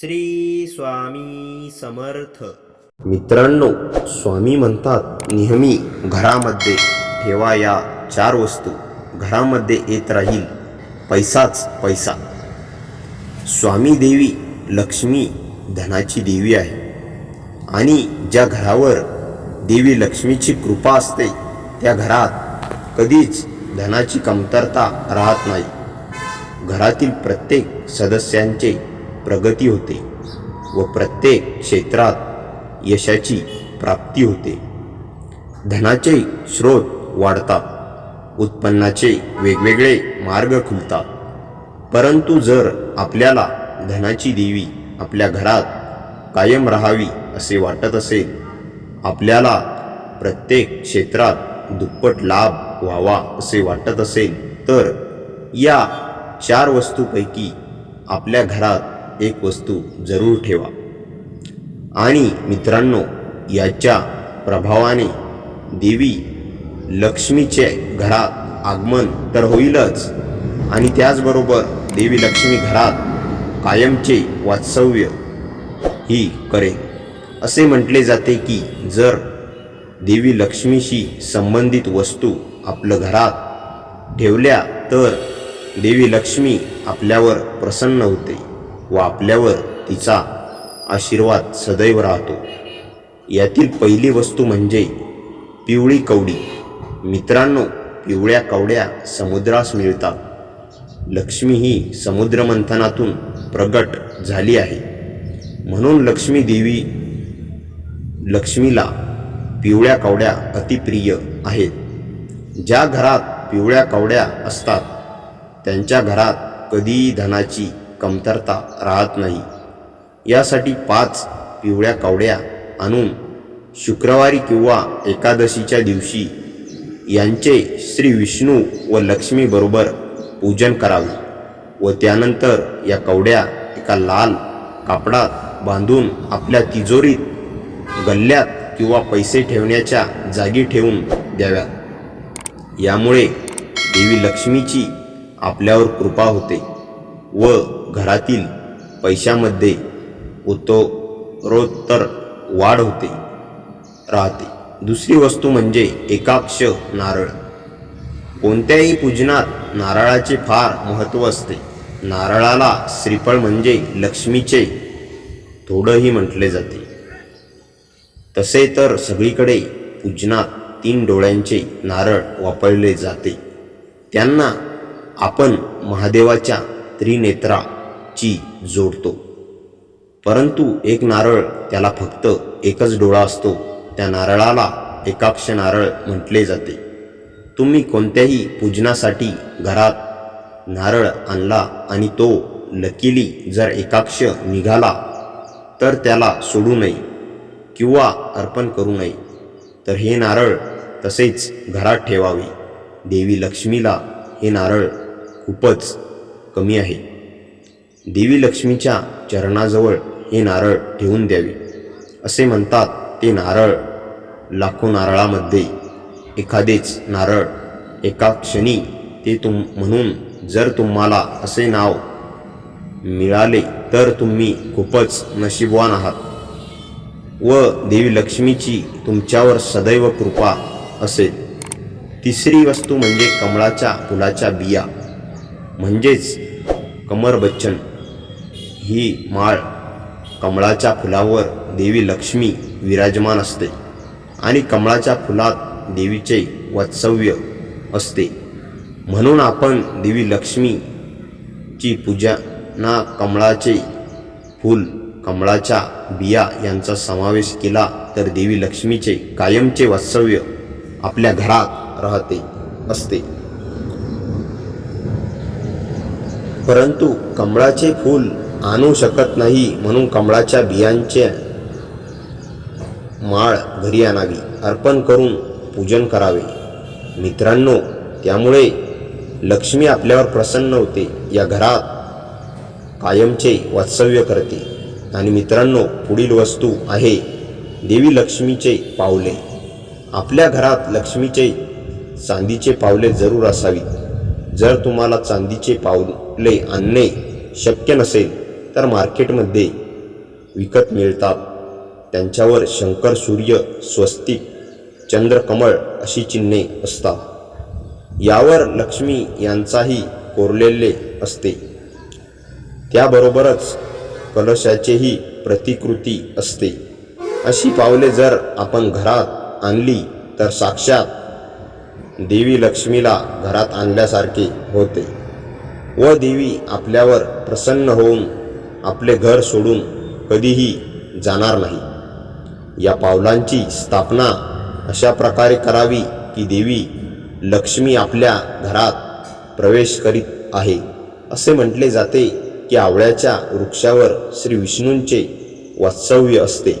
श्री स्वामी समर्थ. मित्रांनो स्वामी म्हणतात नेहमी घरामध्ये ठेवा या चार वस्तू. घरामध्ये येत राहील पैसाच पैसा. स्वामी देवी लक्ष्मी धनाची देवी आहे. आणि ज्या घरावर देवी लक्ष्मीची कृपा असते त्या घरात कधीच धनाची कमतरता राहत नाही. घरातील प्रत्येक सदस्यांचे प्रगती होते व प्रत्येक क्षेत्रात यशाची प्राप्ती होते. धनाचे स्रोत वाढतात उत्पन्नाचे वेगवेगळे मार्ग खुलतात. परंतु जर आपल्याला धनाची देवी आपल्या घरात कायम राहावी असे वाटत असेल आपल्याला प्रत्येक क्षेत्रात दुप्पट लाभ व्हावा असे वाटत असेल तर या चार वस्तूपैकी आपल्या घरात एक वस्तू जरूर ठेवा. आणि मित्रांनो याच्या प्रभावाने देवी लक्ष्मीचे घरात आगमन तर होईलच. आणि त्याचबरोबर देवी लक्ष्मी घरात कायमचे वास्तव्य ही करेल असे म्हटले जाते की जर देवी लक्ष्मीशी संबंधित वस्तू आपलं घरात ठेवल्या तर देवी लक्ष्मी आपल्यावर प्रसन्न होते. व आपल्यावर तिचा आशीर्वाद सदैव राहतो. यातील पहिली वस्तू म्हणजे पिवळी कवडी. मित्रांनो पिवळ्या कवड्या समुद्रास मिळतात. लक्ष्मी ही समुद्रमंथनातून प्रगट झाली आहे. म्हणून लक्ष्मी देवी लक्ष्मीला पिवळ्या कवड्या अतिप्रिय आहेत. ज्या घरात पिवळ्या कवड्या असतात त्यांच्या घरात कधीही धनाची कमतरता राहत नाही. यासाठी पाच पिवळ्या कवड्या आणून शुक्रवारी किंवा एकादशीच्या दिवशी यांचे श्री विष्णू व लक्ष्मीबरोबर पूजन करावे व त्यानंतर या कवड्या एका लाल कापडात बांधून आपल्या तिजोरीत गल्ल्यात किंवा पैसे ठेवण्याच्या जागी ठेवून द्याव्यात. यामुळे देवी लक्ष्मीची आपल्यावर कृपा होते व घरातील पैशामध्ये उत्तरोत्तर वाढ होते राहते. दुसरी वस्तू म्हणजे एकाक्ष नारळ. कोणत्याही पूजनात नारळाचे फार महत्त्व असते. नारळाला श्रीफळ म्हणजे लक्ष्मीचे थोडंही म्हटले जाते. तसे तर सगळीकडे पूजनात तीन डोळ्यांचे नारळ वापरले जाते. त्यांना आपण महादेवाच्या त्रिनेत्रा ची जोडतो. परंतु एक नारळ त्याला फक्त एकच डोळा असतो. त्या नारळाला एकाक्ष नारळ म्हटले जाते. तुम्ही कोणत्याही पूजनासाठी घरात नारळ आणला आणि तो लकीली जर एकाक्ष निघाला तर त्याला सोडू नये किंवा अर्पण करू नये. तर हे नारळ तसेच घरात ठेवावे. देवी लक्ष्मीला हे नारळ खूपच कमी आहे. देवी लक्ष्मीच्या चरणाजवळ हे नारळ ठेवून द्यावे. असे म्हणतात ते नारळ लाखो नारळामध्ये एखादेच नारळ एका क्षणी ते तुम म्हणून जर तुम्हाला असे नाव मिळाले तर तुम्ही खूपच नशीबवान आहात. व देवी लक्ष्मीची तुमच्यावर सदैव कृपा असेल. तिसरी वस्तू म्हणजे कमळाच्या फुलाच्या बिया. म्हणजेच कमर बच्चन. ही माळ कमळाच्या फुलावर देवी लक्ष्मी विराजमान असते आणि कमळाच्या फुलात देवीचे वात्सव्य असते. म्हणून आपण देवी लक्ष्मीची पूजा ना कमळाचे फूल कमळाच्या बिया यांचा समावेश केला तर देवी लक्ष्मीचे कायमचे वास्तव्य आपल्या घरात राहते असते. परंतु कमळाचे फूल आणू शकत नाही म्हणून कमळाच्या बियांचे माळ घरी आणावी अर्पण करून पूजन करावे. मित्रांनो त्यामुळे लक्ष्मी आपल्यावर प्रसन्न होते. या घरात कायमचे वास्तव्य करते. आणि मित्रांनो पुढील वस्तू आहे देवी लक्ष्मीचे पावले. आपल्या घरात लक्ष्मीचे चांदीचे पावले जरूर असावीत. जर तुम्हाला चांदीचे पावले आणणे शक्य नसेल तर मार्केटमध्ये विकत मिळतात. त्यांच्यावर शंकर सूर्य स्वस्तिक चंद्रकमळ अशी चिन्हे असतात. यावर लक्ष्मी यांचाही कोरलेले असते. त्याबरोबरच कलशाचेही प्रतिकृती असते. अशी पावले जर आपण घरात आणली तर साक्षात देवी लक्ष्मीला घरात आणल्यासारखे होते व देवी आपल्यावर प्रसन्न होऊन आपले घर सोडून कधीही जाणार नाही. या पावलांची स्थापना अशा प्रकारे करावी की देवी लक्ष्मी आपल्या घरात प्रवेश करीत आहे. असे म्हटले जाते की आवळ्याच्या वृक्षावर श्री विष्णूंचे वास्तव्य असते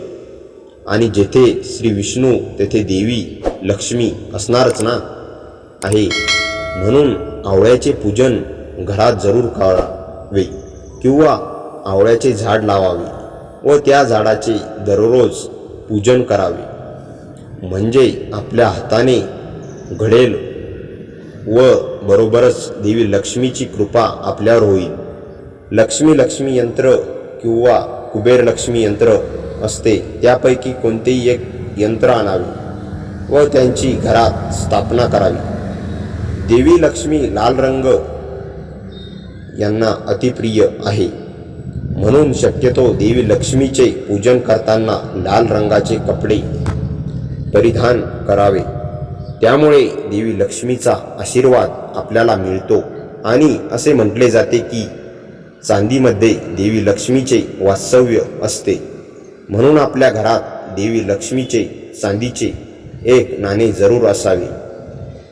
आणि जेथे श्री विष्णू तेथे देवी लक्ष्मी असणारच ना? आहे. म्हणून आवळ्याचे पूजन घरात जरूर करावे किंवा आवळ्याचे झाड लावावे व त्या झाडाचे दररोज पूजन करावे. म्हणजे आपल्या हाताने घडेल व बरोबरच देवी लक्ष्मीची कृपा आपल्यावर होईल. लक्ष्मी लक्ष्मी यंत्र किंवा कुबेर लक्ष्मी यंत्र असते त्यापैकी कोणतेही एक यंत्र आणावे व त्यांची घरात स्थापना करावी. देवी लक्ष्मी लाल रंग यांना अतिप्रिय आहे. म्हणून शक्यतो देवी लक्ष्मीचे पूजन करताना लाल रंगाचे कपडे परिधान करावे. त्यामुळे देवी लक्ष्मीचा आशीर्वाद आपल्याला मिळतो. आणि असे म्हटले जाते की चांदीमध्ये देवी लक्ष्मीचे वास्तव्य असते. म्हणून आपल्या घरात देवी लक्ष्मीचे चांदीचे एक नाणे जरूर असावे.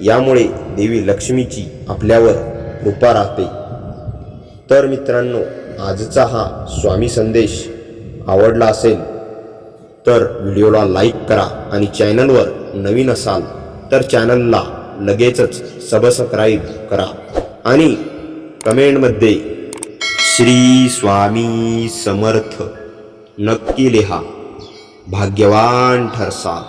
यामुळे देवी लक्ष्मीची आपल्यावर कृपा राहते. तर मित्रांनो आजचा हा स्वामी संदेश आवडला असेल तर व्हिडिओला लाईक करा आणि चॅनलवर नवीन असाल तर चॅनलला लगेचच सबस्क्राईब करा. आणि कमेंटमध्ये श्री स्वामी समर्थ नक्की लिहा भाग्यवान ठरसा.